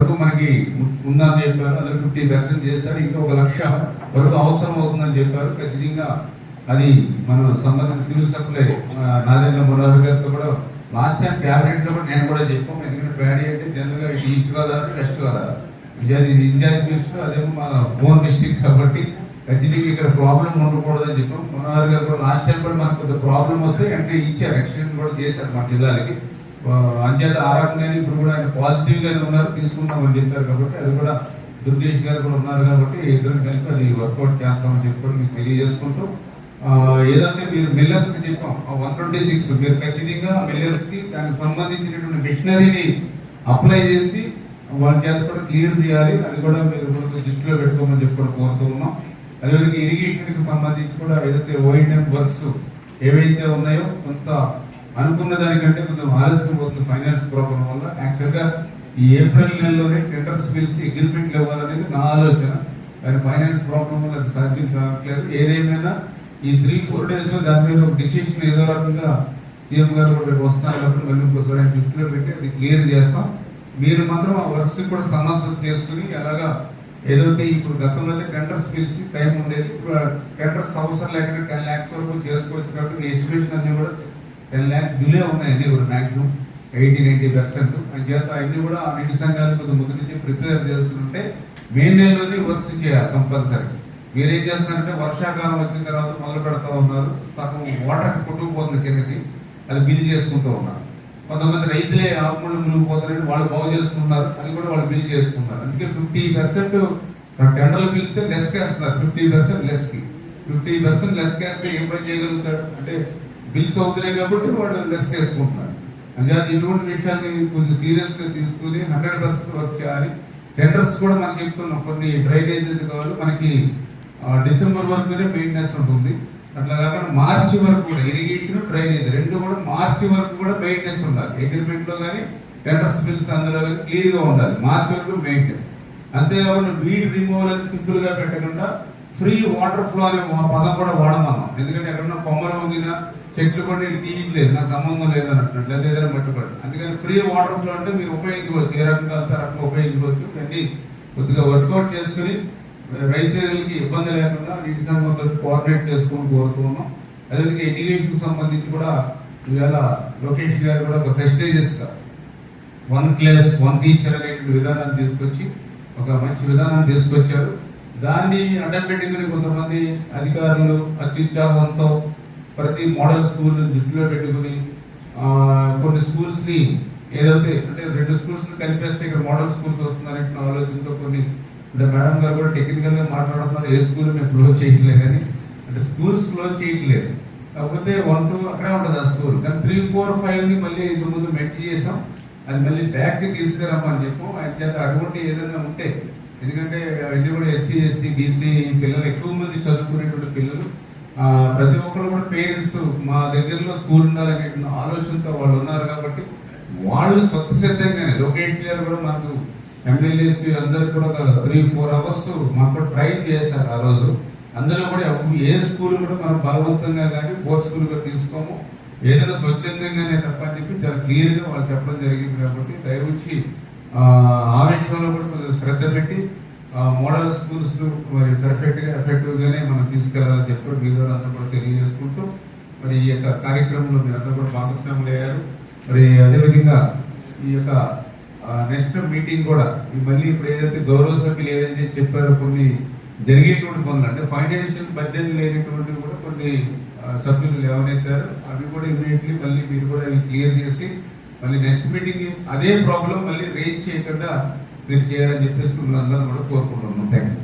వరకు మనకి ఉందని చెప్పారు అందులో ఫిఫ్టీ పర్సెంట్ చేశారు ఇంకా ఒక లక్ష వరకు అవసరం అవుతుందని చెప్పారు. ఖచ్చితంగా అది మన సంబంధించిన సివిల్ సప్లై నాదేంద్ర మురారి గారితో కూడా లాస్ట్ టైం క్యాబినెట్లో కూడా నేను కూడా చెప్పాం ఎందుకంటే ప్యాడీ అంటే జనరల్గా ఇటు ఈస్ట్ గోదావరి వెస్ట్ గోదావరి. ఇది ఇది మినిస్టర్ అదేమో మన ఓన్ డిస్టిక్ కాబట్టి ఖచ్చితంగా ఇక్కడ ప్రాబ్లం ఉండకూడదని చెప్పాం మురారి గారు కూడా లాస్ట్ టైం కూడా మనకు కొంత ప్రాబ్లం వస్తే అంటే ఇచ్చారు ఎక్స్టెండ్ కూడా చేశారు మా జిల్లాలకి. అంచేత ఆ రకంగానే ఇప్పుడు కూడా ఆయన పాజిటివ్గానే ఉన్నారు తీసుకుంటామని చెప్పారు కాబట్టి అది కూడా దుర్గేష్ గారు కూడా ఉన్నారు కాబట్టి ఇద్దరు కలిపి అది వర్కౌట్ చేస్తామని చెప్పి కూడా మీకు తెలియజేసుకుంటూ ఏదంటే ఏదైతే మీరు మిల్లర్స్కి చెప్పాం వన్ ట్వంటీ సిక్స్ మీరు ఖచ్చితంగా మిల్లర్స్కి దానికి సంబంధించినటువంటి మిషనరీని అప్లై చేసి వాళ్ళ చేత కూడా క్లియర్ చేయాలి. అది కూడా మీరు దృష్టిలో పెట్టుకోమని చెప్పి కూడా కోరుతూ ఉన్నాం. అదేవిధంగా ఇరిగేషన్కి సంబంధించి కూడా ఏదైతే ఓఎన్ఎం వర్క్స్ ఏవైతే ఉన్నాయో కొంత అనుకున్న దానికంటే కొంచెం ఆలస్యం అవుతుంది ఫైనాన్స్ ప్రాబ్లం వల్ల. యాక్చువల్గా ఈ ఏప్రిల్ నెలలోనే టెండర్స్ పిలిచి అగ్రిమెంట్లు ఇవ్వాలనేది నా ఆలోచన. కానీ ఫైనాన్స్ ప్రాబ్లం వల్ల అది సాధ్యం కావట్లేదు. ఏదేమైనా ఈ త్రీ ఫోర్ డేస్లో దాని మీద ఒక డిసిషన్ ఏదో రకంగా సీఎం గారు కూడా వస్తున్నారు కాబట్టి మళ్ళీ ఇంకోసారి ఆయన దృష్టిలో పెట్టి అది క్లియర్ చేస్తాం. మీరు మాత్రం ఆ వర్క్స్ కూడా సన్నద్ధత చేసుకుని అలాగా ఏదైతే ఇప్పుడు గతంలోనే టెండర్స్ పిలిచి టైం ఉండేది. ఇప్పుడు టెండర్స్ అవసరం లేకుండా టెన్ ల్యాక్స్ వరకు చేసుకోవచ్చు కాబట్టి ఎస్టిమేషన్ అన్ని కూడా టెన్ ల్యాక్స్ డిలే ఉన్నాయి అన్ని కూడా మాక్సిమం ఎయిటీ నైన్టీ పర్సెంట్. అంచేత అన్ని కూడా అన్ని సంఘాలు కొంత ముందు నుంచి ప్రిపేర్ చేస్తుంటే మే నెలలోనే వర్క్స్ చేయాలి కంపల్సరీ. మీరేం చేస్తున్నారంటే వర్షాకాలం వచ్చిన తర్వాత మొదలు పెడతా ఉన్నారు. సగం వాటర్ కొట్టుకుపోతుంది కిందకి. అది బిల్ చేసుకుంటూ ఉన్నారు. కొంతమంది రైతులే ఆకుముళ్ళు మునిగిపోతారని వాళ్ళు బాగు చేసుకుంటున్నారు. అది కూడా వాళ్ళు బిల్ చేసుకుంటారు అందుకే ఫిఫ్టీ పర్సెంట్ టెండర్లు పిలిస్తే లెస్ వేస్తున్నారు. ఫిఫ్టీ పర్సెంట్ లెస్కి ఫిఫ్టీ పర్సెంట్ లెస్ వేస్తే ఏం పని చేయగలుగుతాడు? అంటే బిల్స్ అవుతున్నాయి కాబట్టి వాళ్ళు లెస్ వేసుకుంటున్నారు అంటే ఇటువంటి విషయాన్ని కొంచెం సీరియస్గా తీసుకుని హండ్రెడ్ పర్సెంట్ వర్క్ చేయాలి. టెండర్స్ కూడా మనం చెప్తున్నాం కొన్ని డ్రైనేజ్ కావాలి. మనకి డిసెంబర్ వరకునే మెయింటెనెన్స్ ఉంటుంది. అట్లా కాకుండా మార్చి వరకు కూడా ఇరిగేషన్ డ్రైనేజ్ రెండు కూడా మార్చి వరకు కూడా మెయింటెనెన్స్ ఉండాలి. అగ్రిమెంట్లో కానీ టెండర్స్ బిల్స్ అందులో కానీ క్లియర్గా ఉండాలి. మార్చి వరకు మెయింటెనెన్స్. అంతేకాకుండా వీడ్ రిమూవల్ అని సింపుల్గా పెట్టకుండా ఫ్రీ వాటర్ ఫ్లో అనే పదం కూడా వాడమన్నాం. ఎందుకంటే ఎక్కడన్నా కొమ్మలు వంగినా చెట్లు కూడా ఇది తీయట్లేదు నాకు సంబంధం లేదు అన్నట్టు లేదా ఏదైనా మట్టుబడి అందుకని ఫ్రీ వాటర్ ఫ్లో అంటే మీరు ఉపయోగించుకోవచ్చు. ఏ రకంగా ఆ రకంగా ఉపయోగించుకోవచ్చు. కానీ కొద్దిగా వర్కౌట్ చేసుకుని రైతులకి ఇబ్బంది లేకుండా నీటి సంబంధం కోఆర్డినేట్ చేసుకుని కోరుతున్నాం అదేవిధంగా ఎడ్యుకేషన్ సంబంధించి కూడా ఇవాళ లోకేష్ గారు కూడా ఒక prestigious one class one teacher అనేటువంటి విధానాన్ని తీసుకొచ్చి ఒక మంచి విధానాన్ని తీసుకొచ్చారు. దాన్ని అడ్డం పెట్టుకుని కొంతమంది అధికారులు అత్యుత్సాహంతో ప్రతి మోడల్ స్కూల్ దృష్టిలో పెట్టుకుని కొన్ని స్కూల్స్ని ఏదైతే అంటే రెండు స్కూల్స్ కనిపిస్తే కలిపేస్తే ఇక్కడ మోడల్ స్కూల్స్ వస్తున్నారంటే ఆలోచనతో కొన్ని అంటే మేడం గారు కూడా టెక్నికల్గా మాట్లాడుతున్నారు ఏ స్కూల్ మేము క్లోజ్ చేయట్లేదు అని. అంటే స్కూల్స్ క్లోజ్ చేయట్లేదు. కాకపోతే వన్ టూ అక్కడే ఉంటుంది ఆ స్కూల్. కానీ త్రీ ఫోర్ ఫైవ్ని మళ్ళీ ఇంత ముందు మెట్ చేసాం. అది మళ్ళీ బ్యాక్కి తీసుకురమ్మని చెప్పు. ఆయన చేత అటువంటి ఏదైనా ఉంటే ఎందుకంటే అవన్నీ కూడా ఎస్సీ ఎస్టీ బీసీ పిల్లలు ఎక్కువ మంది చదువుకునేటువంటి పిల్లలు. ప్రతి ఒక్కరు కూడా పేరెంట్స్ మా దగ్గరలో స్కూల్ ఉండాలనే ఆలోచనతో వాళ్ళు ఉన్నారు కాబట్టి వాళ్ళు స్వచ్ఛసిద్ధంగానే లోకేష్ గారు కూడా మాకు ఎమ్మెల్యేస్ అందరికి కూడా ఒక త్రీ ఫోర్ అవర్స్ మాకు ట్రైన్ చేశారు ఆ రోజు. అందులో కూడా ఏ స్కూల్ కూడా మనం బలవంతంగా కానీ ఫోర్స్ స్కూల్గా తీసుకోము. ఏదైనా స్వచ్ఛందంగానే తప్ప అని చెప్పి చాలా క్లియర్గా వాళ్ళు చెప్పడం జరిగింది కాబట్టి దయవచ్చి ఆ విషయంలో కూడా కొంచెం శ్రద్ధ పెట్టి మోడల్ స్కూల్స్ మరి పర్ఫెక్ట్గా ఎఫెక్టివ్గానే మనం తీసుకెళ్ళాలని చెప్పి మీరు అంతా కూడా తెలియజేసుకుంటూ మరి ఈ యొక్క కార్యక్రమంలో మీరు అందరూ కూడా భాగస్వాములు అయ్యారు. మరి అదేవిధంగా ఈ యొక్క నెక్స్ట్ మీటింగ్ కూడా ఈ మళ్ళీ ఇప్పుడు ఏదైతే గౌరవ సభ్యులు ఏదైతే చెప్పారో కొన్ని జరిగేటువంటి పనులు అంటే ఫైనాన్షియల్ బడ్జెట్ లేనటువంటి కూడా కొన్ని సభ్యులు లేవనెత్తారు. అవి కూడా ఇమీడియట్లీ మళ్ళీ మీరు కూడా క్లియర్ చేసి మళ్ళీ నెక్స్ట్ మీటింగ్ అదే ప్రాబ్లం మళ్ళీ రేజ్ చేయకుండా మీరు చేయాలని చెప్పేసి మిమ్మల్ని అందరం కూడా కోరుకుంటున్నాం. Thank you